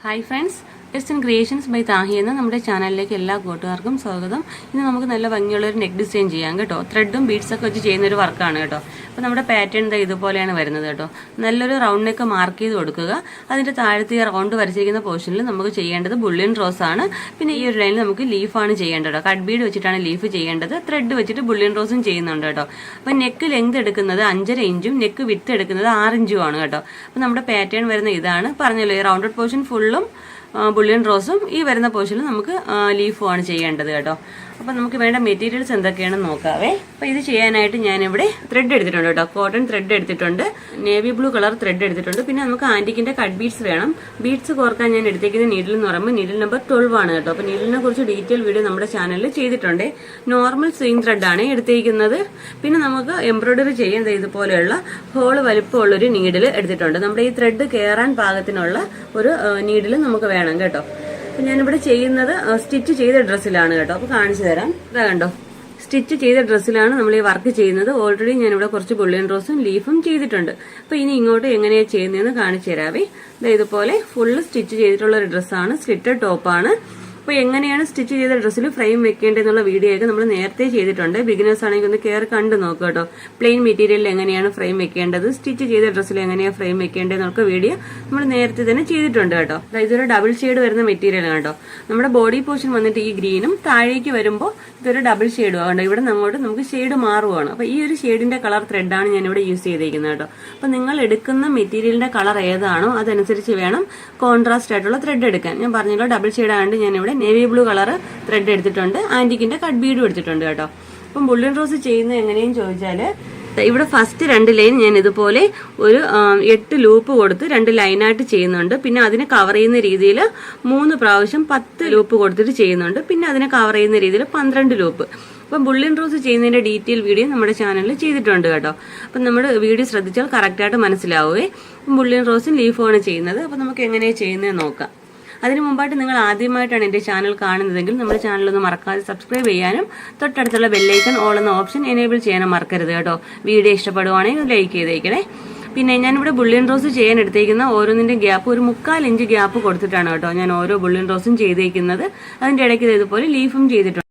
Hi friends S in creations by Thahi എന്ന നമ്മുടെ ചാനലിലേക്ക് എല്ലാ കൂട്ടുകാർക്കും സ്വാഗതം. ഇന്ന് നമുക്ക് നല്ല ഭംഗിയുള്ള ഒരു നെക്ക് ഡിസൈൻ ചെയ്യാം കേട്ടോ. ത്രെഡും ബീഡ്സൊക്കെ വെച്ച് ചെയ്യുന്നൊരു വർക്കാണ് കേട്ടോ. അപ്പോൾ നമ്മുടെ പാറ്റേൺ ഇതാ ഇതുപോലെയാണ് വരുന്നത് കേട്ടോ. നല്ലൊരു റൗണ്ട് നെക്ക് മാർക്ക് ചെയ്ത് കൊടുക്കുക. അതിന്റെ താഴത്തെ റൗണ്ട് വരച്ചിരിക്കുന്ന പോർഷനിൽ നമുക്ക് ചെയ്യേണ്ടത് ബുള്ളിൻ റോസ് ആണ്. പിന്നെ ഈ ഒരു ലൈനിൽ നമുക്ക് ലീഫാണ് ചെയ്യേണ്ടത് കേട്ടോ. കട്ട് ബീഡ് വെച്ചിട്ടാണ് ലീഫ് ചെയ്യേണ്ടത്. ത്രെഡ് വെച്ചിട്ട് ബുള്ളിൻ റോസും ചെയ്യുന്നുണ്ട് കേട്ടോ. അപ്പോൾ നെക്ക് ലെങ്ത് എടുക്കുന്നത് അഞ്ചര ഇഞ്ചും നെക്ക് വിത്ത് എടുക്കുന്നത് ആറ് ഇഞ്ചും ആണ് കേട്ടോ. അപ്പോൾ നമ്മുടെ പാറ്റേൺ വരുന്ന ഇതാണ്. പറഞ്ഞല്ലോ ഈ റൗണ്ടഡ് പോർഷൻ ഫുള്ളും ബുള്ളിയൻ റോസും ഈ വരുന്ന പോർഷനിൽ നമുക്ക് ലീഫുമാണ് ചെയ്യേണ്ടത് കേട്ടോ. അപ്പം നമുക്ക് വേണ്ട മെറ്റീരിയൽസ് എന്തൊക്കെയാണെന്ന് നോക്കാവേ. അപ്പം ഇത് ചെയ്യാനായിട്ട് ഞാനിവിടെ ത്രെഡ് എടുത്തിട്ടുണ്ട് കേട്ടോ. കോട്ടൺ ത്രെഡ് എടുത്തിട്ടുണ്ട്. നേവി ബ്ലൂ കളർ ത്രെഡ് എടുത്തിട്ടുണ്ട്. പിന്നെ നമുക്ക് ആന്റിക്കിന്റെ കട്ട് ബീഡ്സ് വേണം. ബീഡ്സ് കോർക്കാൻ ഞാൻ എടുത്തേക്കുന്ന നീഡിൽ എന്ന് പറയുമ്പോൾ നീഡിൽ നമ്പർ ട്വൽവ് ആണ് കേട്ടോ. അപ്പോൾ നീഡിലിനെ കുറിച്ച് ഡീറ്റെയിൽ വീഡിയോ നമ്മുടെ ചാനലിൽ ചെയ്തിട്ടുണ്ട്. നോർമൽ സ്വിങ് ത്രെഡാണ് എടുത്തേക്കുന്നത്. പിന്നെ നമുക്ക് എംബ്രോയ്ഡറി ചെയ്യാൻ ഇതുപോലെയുള്ള ഹോൾ വലിപ്പമുള്ളൊരു നീഡിൽ എടുത്തിട്ടുണ്ട്. നമ്മുടെ ഈ ത്രെഡ് കയറാൻ പാകത്തിനുള്ള ഒരു നീഡിൽ നമുക്ക് വേണം കേട്ടോ. അപ്പൊ ഞാനിവിടെ ചെയ്യുന്നത് സ്റ്റിച്ച് ചെയ്ത ഡ്രസ്സിലാണ് കേട്ടോ. അപ്പോൾ കാണിച്ചു തരാം. ഇതാ കണ്ടോ. സ്റ്റിച്ച് ചെയ്ത ഡ്രസ്സിലാണ് നമ്മൾ ഈ വർക്ക് ചെയ്യുന്നത്. ഓൾറെഡി ഞാനിവിടെ കുറച്ച് ബുള്ളിയൻ റോസും ലീഫും ചെയ്തിട്ടുണ്ട്. അപ്പോൾ ഇനി ഇങ്ങോട്ട് എങ്ങനെയാണ് ചെയ്യുന്നതെന്ന് കാണിച്ചു തരാവേ. ഇതുപോലെ ഫുള്ള് സ്റ്റിച്ച് ചെയ്തിട്ടുള്ള ഒരു ഡ്രസ്സാണ്. സ്ലിറ്റഡ് ടോപ്പാണ് അപ്പോൾ എങ്ങനെയാണ് സ്റ്റിച്ച് ചെയ്ത ഡ്രസ്സിൽ ഫ്രെയിം വെക്കേണ്ടതെന്നുള്ള വീഡിയോ ഒക്കെ നമ്മൾ നേരത്തെ ചെയ്തിട്ടുണ്ട്. ബിഗിനേഴ്സ് ആണെങ്കിൽ ഒന്ന് കയറി കണ്ട് നോക്കുക കേട്ടോ. പ്ലെയിൻ മെറ്റീരിയലിൽ എങ്ങനെയാണ് ഫ്രെയിം വെക്കേണ്ടത് സ്റ്റിച്ച് ചെയ്ത ഡ്രസ്സിൽ എങ്ങനെയാണ് ഫ്രെയിം വെക്കേണ്ടതെന്നൊക്കെ വീഡിയോ നമ്മൾ നേരത്തെ തന്നെ ചെയ്തിട്ടുണ്ട് കേട്ടോ. ഇതൊരു ഡബിൾ ഷെയ്ഡ് വരുന്ന മെറ്റീരിയൽ കേട്ടോ. നമ്മുടെ ബോഡി പോർഷൻ വന്നിട്ട് ഈ ഗ്രീനും താഴേക്ക് വരുമ്പോൾ ഇതൊരു ഡബിൾ ഷെയ്ഡും ആണ് ഇവിടെ അങ്ങോട്ട് നമുക്ക് ഷെയ്ഡ് മാറുവാണ്. അപ്പോൾ ഈ ഒരു ഷെയ്ഡിന്റെ കളർ ത്രെഡാണ് ഞാൻ ഇവിടെ യൂസ് ചെയ്തിരിക്കുന്നത് കേട്ടോ. അപ്പോൾ നിങ്ങൾ എടുക്കുന്ന മെറ്റീരിയലിന്റെ കളർ ഏതാണോ അതനുസരിച്ച് വേണം കോൺട്രാസ്റ്റ് ആയിട്ടുള്ള ത്രെഡ് എടുക്കാൻ. ഞാൻ പറഞ്ഞല്ലോ ഡബിൾ ഷെയ്ഡ് ആയതുകൊണ്ട് ഞാൻ ഇവിടെ നേവി ബ്ലൂ കളർ ത്രെഡ് എടുത്തിട്ടുണ്ട്. ആന്റിക്കിന്റെ കട്ട് ബീഡും എടുത്തിട്ടുണ്ട് കേട്ടോ. അപ്പം ബുള്ളിൻ റോസ് ചെയ്യുന്നത് എങ്ങനെയും ചോദിച്ചാൽ ഇവിടെ ഫസ്റ്റ് രണ്ട് ലൈൻ ഞാൻ ഇതുപോലെ ഒരു എട്ട് ലൂപ്പ് കൊടുത്ത് രണ്ട് ലൈനായിട്ട് ചെയ്യുന്നുണ്ട്. പിന്നെ അതിനെ കവർ ചെയ്യുന്ന രീതിയിൽ മൂന്ന് പ്രാവശ്യം പത്ത് ലൂപ്പ് കൊടുത്തിട്ട് ചെയ്യുന്നുണ്ട്. പിന്നെ അതിനെ കവർ ചെയ്യുന്ന രീതിയിൽ പന്ത്രണ്ട് ലൂപ്പ് അപ്പം ബുള്ളിൻ റോസ് ചെയ്യുന്നതിന്റെ ഡീറ്റെയിൽ വീഡിയോ നമ്മുടെ ചാനലിൽ ചെയ്തിട്ടുണ്ട് കേട്ടോ. അപ്പം നമ്മൾ വീഡിയോ ശ്രദ്ധിച്ചാൽ കറക്റ്റായിട്ട് മനസ്സിലാവുകയും ബുള്ളിൻ റോസും ലീഫുമാണ് ചെയ്യുന്നത്. അപ്പം നമുക്ക് എങ്ങനെയാണ് ചെയ്യുന്നത് നോക്കാം. അതിനു മുമ്പായിട്ട് നിങ്ങൾ ആദ്യമായിട്ടാണ് എന്റെ ചാനൽ കാണുന്നതെങ്കിൽ നമ്മുടെ ചാനൽ ഒന്ന് മറക്കാതെ സബ്സ്ക്രൈബ് ചെയ്യാനും തൊട്ടടുത്തുള്ള ബെല്ലൈക്കൺ ഓൾ എന്ന ഓപ്ഷൻ എനേബിൾ ചെയ്യാനും മറക്കരുത് കേട്ടോ. വീഡിയോ ഇഷ്ടപ്പെടുവാണെങ്കിൽ ലൈക്ക് ചെയ്തേക്കണേ. പിന്നെ ഞാനിവിടെ ബുള്ളിയൻ റോസ് ചെയ്യാൻ എടുത്തേക്കുന്ന ഓരോന്നിന്റെ ഗ്യാപ്പ് ഒരു മുക്കാൽ ഇഞ്ച് ഗ്യാപ്പ് കൊടുത്തിട്ടാണ് കേട്ടോ ഞാൻ ഓരോ ബുള്ളിയൻ റോസും ചെയ്തേക്കുന്നത്. അതിന്റെ ഇടയ്ക്ക് ഇതുപോലെ ലീഫും ചെയ്തിട്ടുണ്ട്.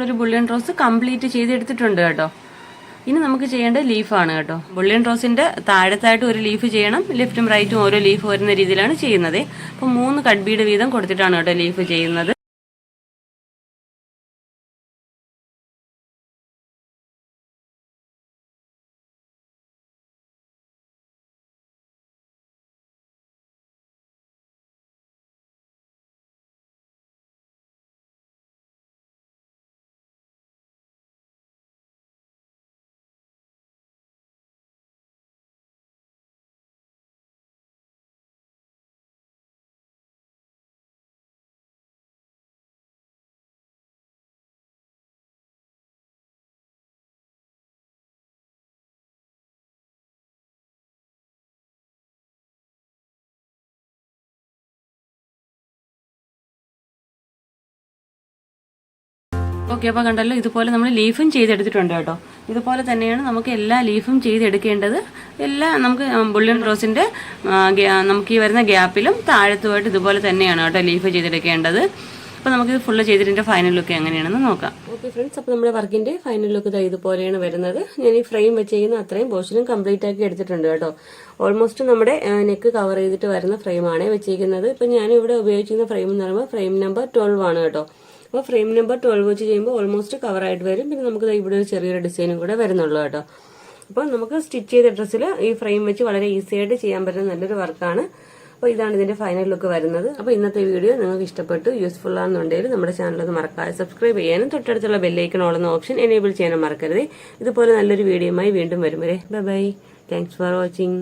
നമ്മളൊരു ബുള്ളിയൻ റോസ് കംപ്ലീറ്റ് ചെയ്തെടുത്തിട്ടുണ്ട് കേട്ടോ. ഇനി നമുക്ക് ചെയ്യേണ്ട ലീഫാണ് കേട്ടോ. ബുള്ളിയൻ റോസിന്റെ താഴത്തായിട്ട് ഒരു ലീഫ് ചെയ്യണം. ലെഫ്റ്റും റൈറ്റും ഓരോ ലീഫ് വരുന്ന രീതിയിലാണ് ചെയ്യുന്നത്. അപ്പോൾ മൂന്ന് കട്ട് ബീഡ് വീതം കൊടുത്തിട്ടാണ് കേട്ടോ ലീഫ് ചെയ്യുന്നത്. ഓക്കെ അപ്പോൾ കണ്ടല്ലോ ഇതുപോലെ നമ്മൾ ലീഫും ചെയ്തെടുത്തിട്ടുണ്ട് കേട്ടോ. ഇതുപോലെ തന്നെയാണ് നമുക്ക് എല്ലാ ലീഫും ചെയ്തെടുക്കേണ്ടത്. എല്ലാ നമുക്ക് ബുള്ളിയൻ റോസിന്റെ നമുക്ക് ഈ വരുന്ന ഗ്യാപ്പിലും താഴത്തുമായിട്ട് ഇതുപോലെ തന്നെയാണ് കേട്ടോ ലീഫ് ചെയ്തെടുക്കേണ്ടത്. അപ്പോൾ നമുക്ക് ഇത് ഫുള്ള് ചെയ്തിട്ട് ഫൈനൽ ലുക്ക് എങ്ങനെയാണെന്ന് നോക്കാം. ഓക്കെ ഫ്രണ്ട്സ് അപ്പോൾ നമ്മുടെ വർക്കിന്റെ ഫൈനൽ ലുക്ക് ഇതാ ഇതുപോലെയാണ് വരുന്നത്. ഞാൻ ഈ ഫ്രെയിം വെച്ച് ചെയ്യുന്ന അത്രയും പോർഷനും കംപ്ലീറ്റ് ആക്കി എടുത്തിട്ടുണ്ട് കേട്ടോ. ഓൾമോസ്റ്റ് നമ്മുടെ നെക്ക് കവർ ചെയ്തിട്ട് വരുന്ന ഫ്രെയിമാണ് വെച്ചിരിക്കുന്നത്. ഇപ്പം ഞാൻ ഇവിടെ ഉപയോഗിച്ചിരുന്ന ഫ്രെയിം എന്ന് പറയുമ്പോൾ ഫ്രെയിം നമ്പർ ട്വൽവ് ആണ് കേട്ടോ. അപ്പോൾ ഫ്രെയിം നമ്പർ ട്വൽവ് വെച്ച് ചെയ്യുമ്പോൾ ഓൾമോസ്റ്റ് കവറായിട്ട് വരും. പിന്നെ നമുക്ക് ഇവിടെ ഒരു ചെറിയൊരു ഡിസൈനും കൂടെ വരുന്നുള്ളൂ കേട്ടോ. അപ്പോൾ നമുക്ക് സ്റ്റിച്ച് ചെയ്ത ഡ്രസ്സിൽ ഈ ഫ്രെയിം വെച്ച് വളരെ ഈസി ആയിട്ട് ചെയ്യാൻ പറ്റുന്ന നല്ലൊരു വർക്കാണ്. അപ്പോൾ ഇതാണ് ഇതിന്റെ ഫൈനൽ ലുക്ക് വരുന്നത്. അപ്പോൾ ഇന്നത്തെ വീഡിയോ നിങ്ങൾക്ക് ഇഷ്ടപ്പെട്ടു യൂസ്ഫുൾ ആണെന്നുണ്ടെങ്കിൽ നമ്മുടെ ചാനൽ ഒന്ന് മറക്കാതെ സബ്സ്ക്രൈബ് ചെയ്യാനും തൊട്ടടുത്തുള്ള ബെല്ലൈക്കൺ ഓളുന്ന ഓപ്ഷൻ എനേബിൾ ചെയ്യാനും മറക്കരുത്. ഇതുപോലെ നല്ലൊരു വീഡിയോയുമായി വീണ്ടും വരും വരെ. Bye bye thanks for watching